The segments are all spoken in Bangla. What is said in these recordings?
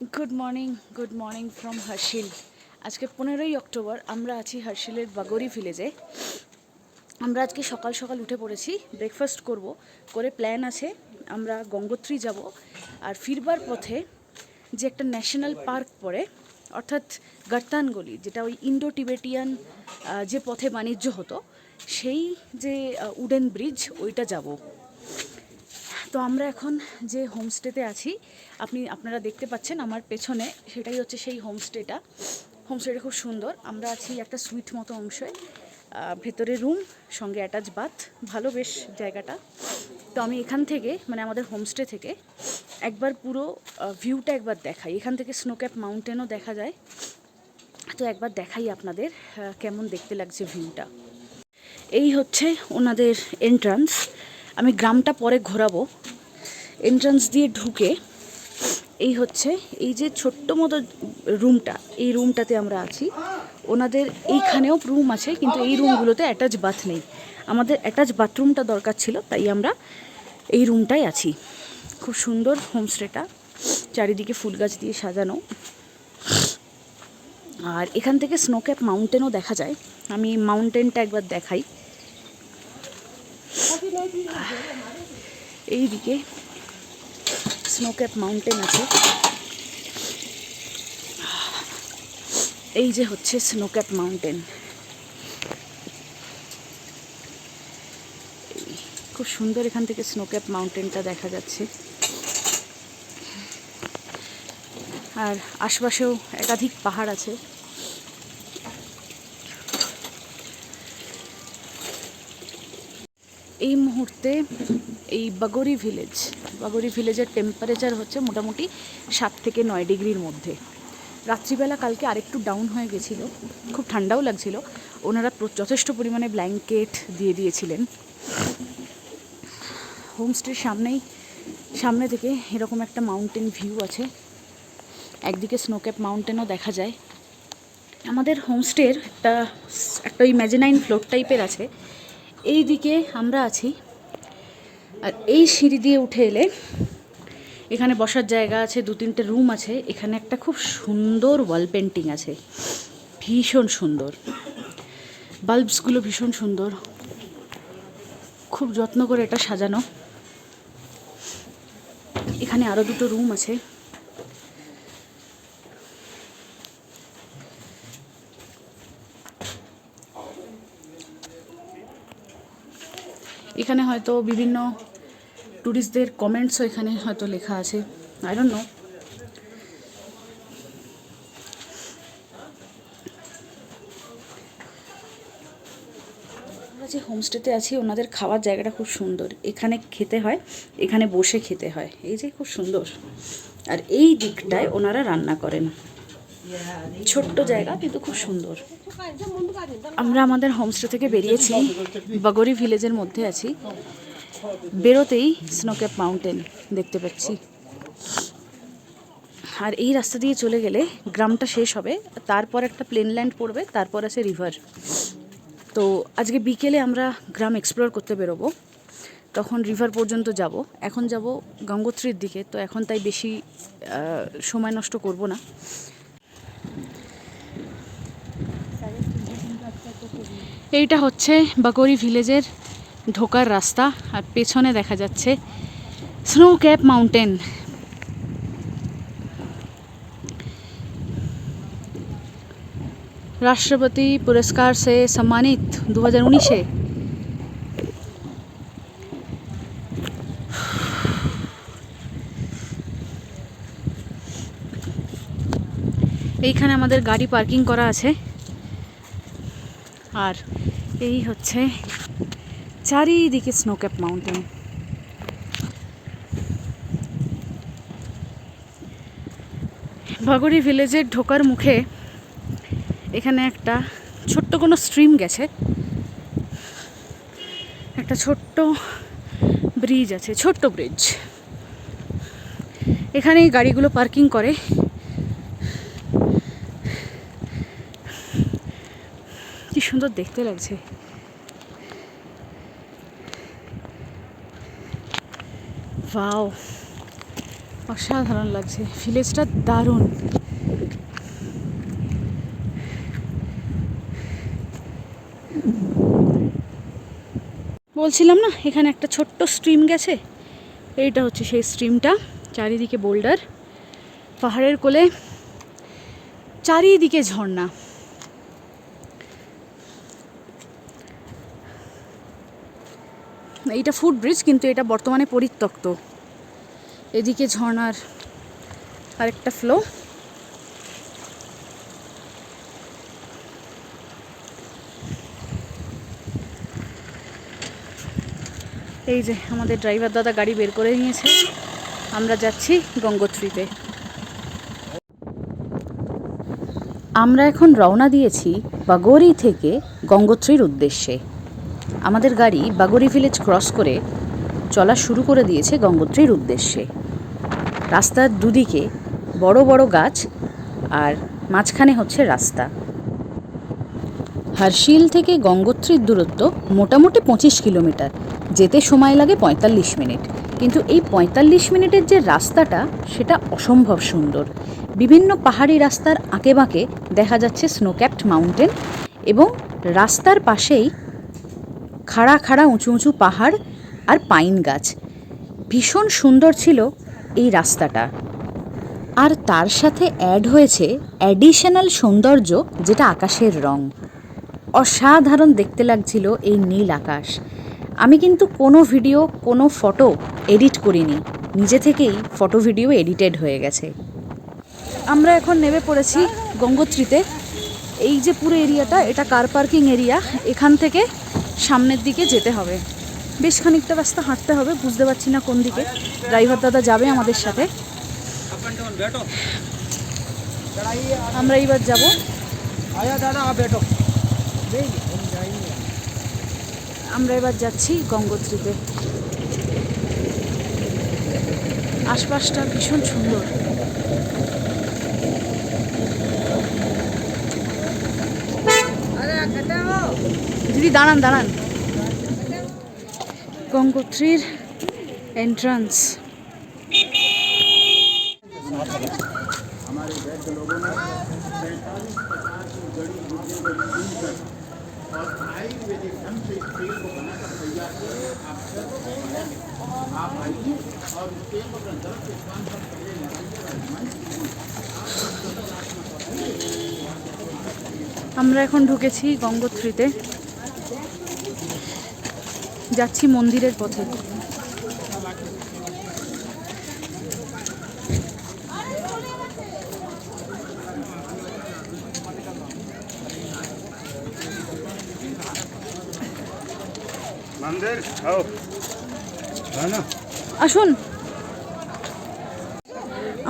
Good morning good morning from Harshil আজকে পনেরোই অক্টোবর, আমরা আছি হার্শিলের বাগরি ভিলেজে আমরা আজকে সকাল সকাল উঠে পড়েছি ব্রেকফাস্ট করব, করে প্ল্যান আছে, আমরা গঙ্গোত্রী যাব, আর ফিরবার পথে যে একটা ন্যাশনাল পার্ক পড়ে, অর্থাৎ গর্তানগলি, যেটা ওই ইন্ডো টিবেটিয়ান যে পথে বাণিজ্য হতো, সেই যে উডেন ব্রিজ ওইটা যাব। তো আমরা এখন যে হোমস্টেতে আছি, আপনি, আপনারা দেখতে পাচ্ছেন আমার পেছনে, সেটাই হচ্ছে সেই হোমস্টেটা হোমস্টেটা খুব সুন্দর। আমরা আছি একটা সুইট মতো অংশে। ভেতরে রুম সঙ্গে অ্যাটাচ বাথ ভালো বেশ জায়গাটা। তো আমি এখান থেকে মানে আমাদের হোমস্টে থেকে, একবার পুরো ভিউটা একবার দেখাই। এখান থেকে স্নোক্যাপ মাউন্টেনও দেখা যায়। তো একবার দেখাই আপনাদের কেমন দেখতে লাগছে ভিউটা এই হচ্ছে ওনাদের এন্ট্রান্স আমি গ্রামটা পরে ঘোরাবো। এন্ট্রান্স দিয়ে ঢুকে এই হচ্ছে, এই যে ছোট্ট মতো রুমটা, এই রুমটাতে আমরা আছি। ওনাদের এইখানেও রুম আছে, কিন্তু এই রুমগুলোতে অ্যাটাচ বাথ নেই। আমাদের অ্যাটাচ বাথরুমটা দরকার ছিল, তাই আমরা এই রুমটাই আছি। খুব সুন্দর হোমস্টেটা চারিদিকে ফুল গাছ দিয়ে সাজানো। আর এখান থেকে স্নোক্যাপ মাউন্টেনও দেখা যায়। আমি মাউন্টেনটা একবার দেখাই। এইদিকে স্নোক্যাপ মাউন্টেন আছে। এই যে হচ্ছে স্নোক্যাপ মাউন্টেন খুব সুন্দর এখান থেকে স্নোক্যাপ মাউন্টেনটা দেখা যাচ্ছে। আর আশপাশেও একাধিক পাহাড় আছে। এই মুহূর্তে এই বাগরি ভিলেজ বাগরি ভিলেজের টেম্পারেচার হচ্ছে মোটামুটি সাত থেকে নয় ডিগ্রির মধ্যে। রাত্রিবেলা কালকে আরেকটু ডাউন হয়ে গেছিল, খুব ঠান্ডাও লাগছিল। ওনারা যথেষ্ট পরিমাণে ব্ল্যাঙ্কেট দিয়ে দিয়েছিলেন। হোমস্টের সামনেই, সামনে থেকে এরকম একটা মাউন্টেন ভিউ আছে। একদিকে স্নোক্যাপ মাউন্টেনও দেখা যায়। আমাদের হোমস্টের একটা একটা ওই ম্যাজেনাইন ফ্লোর টাইপের আছে। এই দিকে আমরা আছি। আর এই সিঁড়ি দিয়ে উঠে এলে এখানে বসার জায়গা আছে, দু তিনটে রুম আছে, এখানে একটা খুব সুন্দর ওয়াল পেন্টিং আছে। ভীষণ সুন্দর। বাল্বসগুলো ভীষণ সুন্দর। খুব যত্ন করে এটা সাজানো। এখানে আরও দুটো রুম আছে। এখানে হয়তো বিভিন্ন ট্যুরিস্টদের কমেন্টসও এখানে হয়তো লেখা আছে। আই ডোন্ট নো যে হোমস্টেতে আছি, ওনাদের খাওয়ার জায়গাটা খুব সুন্দর। এখানে খেতে হয়, এখানে বসে খেতে হয়। এই যে খুব সুন্দর। আর এই দিকটায় ওনারা রান্না করেন। ছোট্ট জায়গা, কিন্তু খুব সুন্দর। আমরা আমাদের হোমস্টে থেকে বেরিয়েছি, বাগরি ভিলেজের মধ্যে আছি। বেরোতেই স্নোক্যাপ মাউন্টেন দেখতে পাচ্ছি। আর এই রাস্তা দিয়ে চলে গেলে গ্রামটা শেষ হবে, তারপর একটা প্লেন ল্যান্ড পড়বে, তারপর আছে রিভার তো আজকে বিকেলে আমরা গ্রাম এক্সপ্লোর করতে বেরোবো। তখন রিভার পর্যন্ত যাব। এখন যাব গঙ্গোত্রীর দিকে, তো এখন তাই বেশি সময় নষ্ট করব না। এইটা হচ্ছে বাকরি ভিলেজের ঢোকার রাস্তা আর পেছনে দেখা যাচ্ছে স্নো ক্যাপ মাউন্টেন राष्ट्रपति पुरस्कार से सम्मानित 2019 है এইখানে আমাদের গাড়ি পার্কিং করা আছে আর এই হচ্ছে চারিদিকে স্নোক্যাপ মাউন্টেন বাগড়ি ভিলেজের ঢোকার মুখে এখানে একটা ছোট্ট কোনো স্ট্রিম গেছে। একটা ছোট্ট ব্রিজ আছে, ছোট্ট ব্রিজ এখানেই গাড়িগুলো পার্কিং করে। সুন্দর দেখতে লাগছে। ওয়াও, অসাধারণ লাগছে। ভিলেজটা দারুণ। বলছিলাম না, এখানে একটা ছোট্ট স্ট্রিম গেছে? এইটা হচ্ছে সেই স্ট্রিমটা চারিদিকে বোল্ডার পাহাড়ের কোলে, চারিদিকে ঝর্ণা। এইটা ফুট ব্রিজ কিন্তু এটা বর্তমানে পরিত্যক্ত। এদিকে ঝর্ণার আরেকটা ফ্লো এই যে আমাদের ড্রাইভার দাদা গাড়ি বের করে নিয়েছে। আমরা যাচ্ছি গঙ্গোত্রীতে। আমরা এখন রওনা দিয়েছি বাগোরি থেকে গঙ্গোত্রীর উদ্দেশ্যে। আমাদের গাড়ি বাগোরি ভিলেজ ক্রস করে চলা শুরু করে দিয়েছে গঙ্গোত্রীর উদ্দেশ্যে। রাস্তার দুদিকে বড় বড় গাছ আর মাঝখানে হচ্ছে রাস্তা। হারশিল থেকে গঙ্গোত্রীর দূরত্ব মোটামুটি পঁচিশ কিলোমিটার। যেতে সময় লাগে পঁয়তাল্লিশ মিনিট। কিন্তু এই পঁয়তাল্লিশ মিনিটের যে রাস্তাটা, সেটা অসম্ভব সুন্দর। বিভিন্ন পাহাড়ি রাস্তার আঁকে বাঁকে দেখা যাচ্ছে স্নোক্যাপড মাউন্টেন এবং রাস্তার পাশেই খাড়া খাড়া উঁচু উঁচু পাহাড় আর পাইন গাছ। ভীষণ সুন্দর ছিল এই রাস্তাটা। আর তার সাথে অ্যাড হয়েছে অ্যাডিশনাল সৌন্দর্য যেটা আকাশের রং। অসাধারণ দেখতে লাগছিল এই নীল আকাশ। আমি কিন্তু কোনো ভিডিও কোনো ফটো এডিট করিনি। নিজে থেকেই ফটো ভিডিও এডিটেড হয়ে গেছে। আমরা এখন নেমে পড়েছি গঙ্গোত্রীতে। এই যে পুরো এরিয়াটা এটা কার পার্কিং এরিয়া এখান থেকে সামনের দিকে যেতে হবে। বেশ খানিকটা রাস্তা হাঁটতে হবে বুঝতে পারছি না কোন দিকে। ড্রাইভার দাদা যাবে আমাদের সাথে। আমরা এইবার যাব। আমরা এবার যাচ্ছি গঙ্গোত্রীতে। আশপাশটা ভীষণ সুন্দর। আরে দিদি দাঁড়ান দাঁড়ান। গঙ্গোত্রীর এন্ট্রান্স আমরা এখন ঢুকেছি গঙ্গোত্রীতে। যাচ্ছি মন্দিরের পথে। আসুন।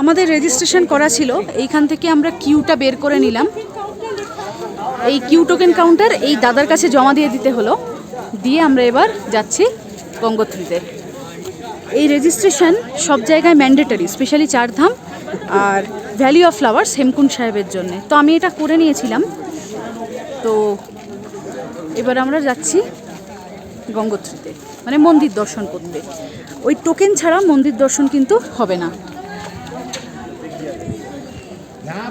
আমাদের রেজিস্ট্রেশন করা ছিল। এইখান থেকে আমরা কিউটা বের করে নিলাম। এই কিউ টোকেন কাউন্টার এই দাদার কাছে জমা দিয়ে দিতে হলো। দিয়ে আমরা এবার যাচ্ছি গঙ্গোত্রীতে। এই রেজিস্ট্রেশন সব জায়গায় ম্যান্ডেটারি স্পেশালি চারধাম আর ভ্যালি অফ ফ্লাওয়ার্স হেমকুন্ড সাহেবের জন্য। তো আমি এটা করে নিয়েছিলাম। তো এবার আমরা যাচ্ছি গঙ্গোত্রীতে মানে মন্দির দর্শন করতে। ওই টোকেন ছাড়া মন্দির দর্শন কিন্তু হবে না। यहाँ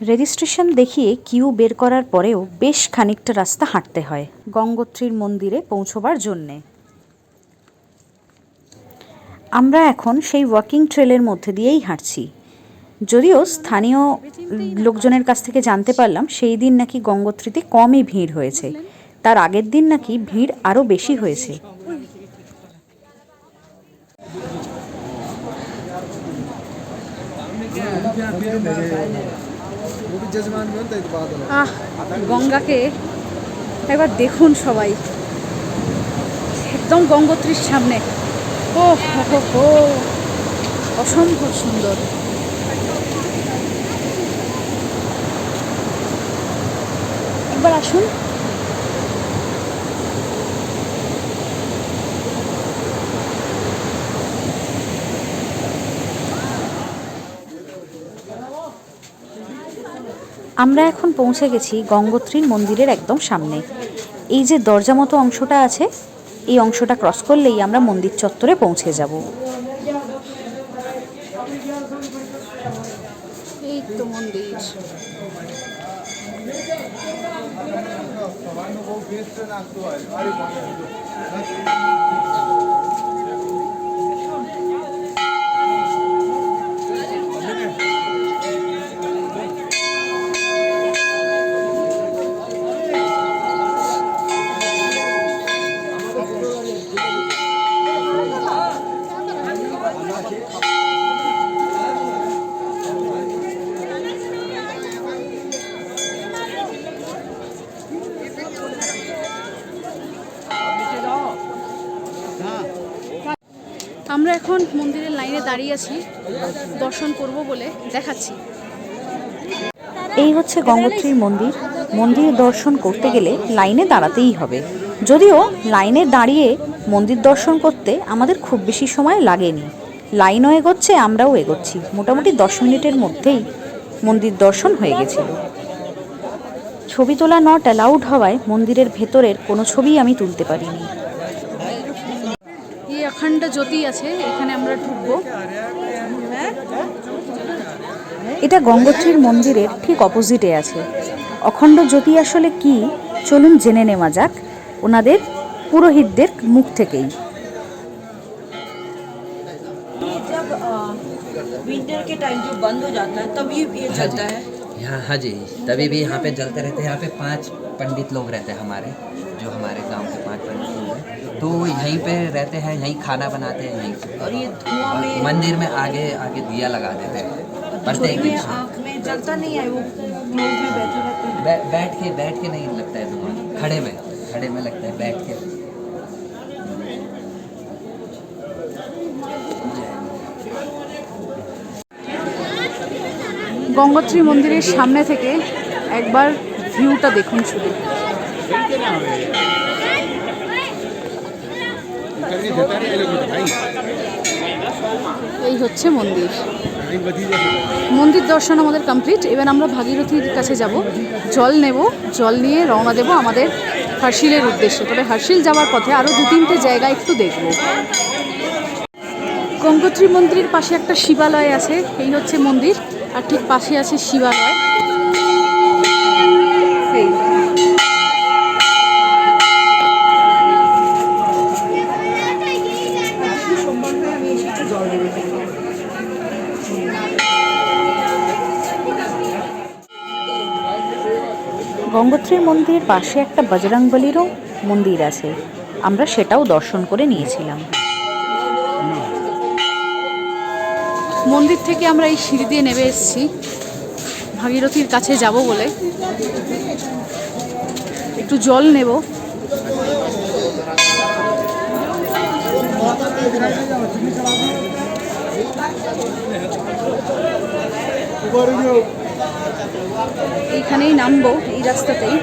রেজিস্ট্রেশন দেখিয়ে কিউ বের করার পরেও বেশ খানিকটা রাস্তা হাঁটতে হয়, গঙ্গোত্রীর মন্দিরে পৌঁছবার জন্যে। আমরা এখন সেই ওয়াকিং ট্রেলের মধ্যে দিয়েই হাঁটছি। যদিও স্থানীয় লোকজনের কাছ থেকে জানতে পারলাম, সেই দিন নাকি গঙ্গোত্রীতে কমই ভিড় হয়েছে। তার আগের দিন নাকি ভিড় আরও বেশি হয়েছে। গঙ্গাকে একবার দেখুন সবাই। একদম গঙ্গোত্রীর সামনে। ও হো। অসম্ভব সুন্দর। একবার আসুন। আমরা এখন পৌঁছে গেছি গঙ্গোত্রীর মন্দিরের একদম সামনে। এই যে দরজা মতো অংশটা আছে, এই অংশটা ক্রস করলেই আমরা মন্দির চত্বরে পৌঁছে যাব। মন্দির। এখন মন্দিরের লাইনে দাঁড়িয়ে আছি, দর্শন করব বলে দেখাচ্ছি। এই হচ্ছে গঙ্গোত্রীর মন্দির। মন্দির দর্শন করতে গেলে লাইনে দাঁড়াতেই হবে। যদিও লাইনে দাঁড়িয়ে মন্দির দর্শন করতে আমাদের খুব বেশি সময় লাগেনি। লাইনও এগোচ্ছে, আমরাও এগোচ্ছি। মোটামুটি দশ মিনিটের মধ্যেই মন্দির দর্শন হয়ে গেছিল ছবি তোলা নট অ্যালাউড হওয়ায় মন্দিরের ভেতরের কোনো ছবি আমি তুলতে পারিনি। অখণ্ড জ্যোতি আছে এখানে আমরা ঢুকবো এটা গঙ্গোত্রীর মন্দিরের ঠিক অপোজিটে আছে অখণ্ড জ্যোতি আসলে কি চলুন জেনে নেওয়া যাক ওনাদের পুরোহিতদের মুখ থেকেই विंटर के टाइम जो बंद हो जाता है तभी ये चलता है यहाँ हाँ जी तभी भी यहाँ पे जलते रहते हैं यहाँ पे पांच पंडित लोग रहते हैं हमारे जो हमारे गांव के पांच पंडित लोग हैं तो वो यहीं पे रहते हैं यहीं खाना बनाते हैं यहीं से और ये धुआं में मंदिर में आगे आगे दिया लगा देते हैं प्रत्येक में दिन शाम। आँख में जलता नहीं है वो क्लोज में बैठे रहते हैं बै, बैठ के बैठ के नहीं लगता है धुआं खड़े में खड़े में लगता है बैठ के গঙ্গোত্রী মন্দিরের সামনে থেকে একবার ভিউটা দেখুন শুধু এই হচ্ছে মন্দির। মন্দির দর্শন আমাদের কমপ্লিট এবার আমরা ভাগীরথীর কাছে যাব। জল নেব জল নিয়ে রওনা দেব আমাদের হার্শিলের উদ্দেশ্যে। তবে হার্শিল যাওয়ার পথে আরও দু তিনটে জায়গা একটু দেখব। গঙ্গোত্রী মন্দিরের পাশে একটা শিবালয় আছে এই হচ্ছে মন্দির। আর ঠিক পাশে আছে শিবালয়। গঙ্গোত্রীর মন্দিরের পাশে একটা বজরংবলীরও মন্দির আছে। আমরা সেটাও দর্শন করে নিয়েছিলাম। মন্দির থেকে আমরা এই সিঁড়ি দিয়ে নেমে এসেছি। ভাগীরথীর কাছে যাব বলে। একটু জল নেব। এইখানেই নামবো এই রাস্তাতেই।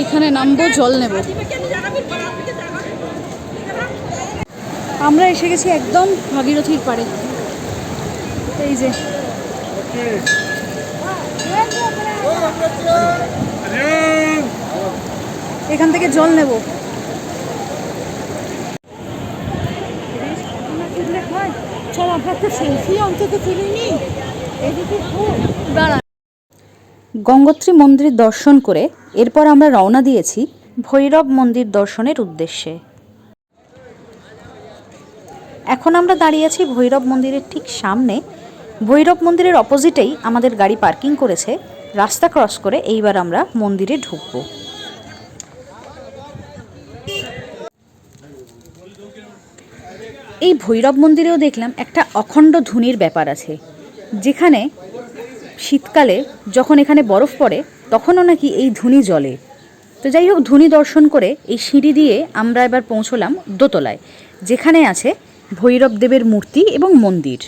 এইখানে নামবো জল নেব। আমরা এসে গেছি একদম ভাগীরথীর পাড়ে। এই যে। এখান থেকে জল নেব। গঙ্গোত্রী মন্দির দর্শন করে এরপর আমরা রওনা দিয়েছি ভৈরব মন্দির দর্শনের উদ্দেশ্যে। এখন আমরা দাঁড়িয়ে আছি ভৈরব মন্দিরের ঠিক সামনে। ভৈরব মন্দিরের অপোজিটেই আমাদের গাড়ি পার্কিং করেছে। রাস্তা ক্রস করে এইবার আমরা মন্দিরে ঢুকব। এই ভৈরব মন্দিরেও দেখলাম একটা অখণ্ড ধুনির ব্যাপার আছে, যেখানে শীতকালে যখন এখানে বরফ পড়ে, তখনও নাকি এই ধুনি জ্বলে। তো যাই হোক, ধুনি দর্শন করে এই সিঁড়ি দিয়ে আমরা এবার পৌঁছলাম দোতলায়, যেখানে আছে ভৈরব দেবের মূর্তি এবং মন্দির।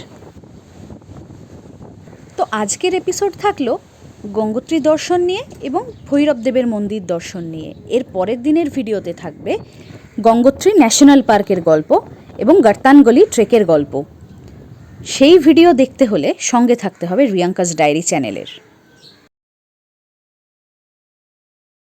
তো আজকের এপিসোড থাকল গঙ্গোত্রী দর্শন নিয়ে এবং ভৈরবদেবের মন্দির দর্শন নিয়ে। এর পরের দিনের ভিডিওতে থাকবে গঙ্গোত্রী ন্যাশনাল পার্কের গল্প এবং গার্তানগলি ট্রেকের গল্প। সেই ভিডিও দেখতে হলে সঙ্গে থাকতে হবে রিয়াঙ্কাস ডায়েরি চ্যানেলের।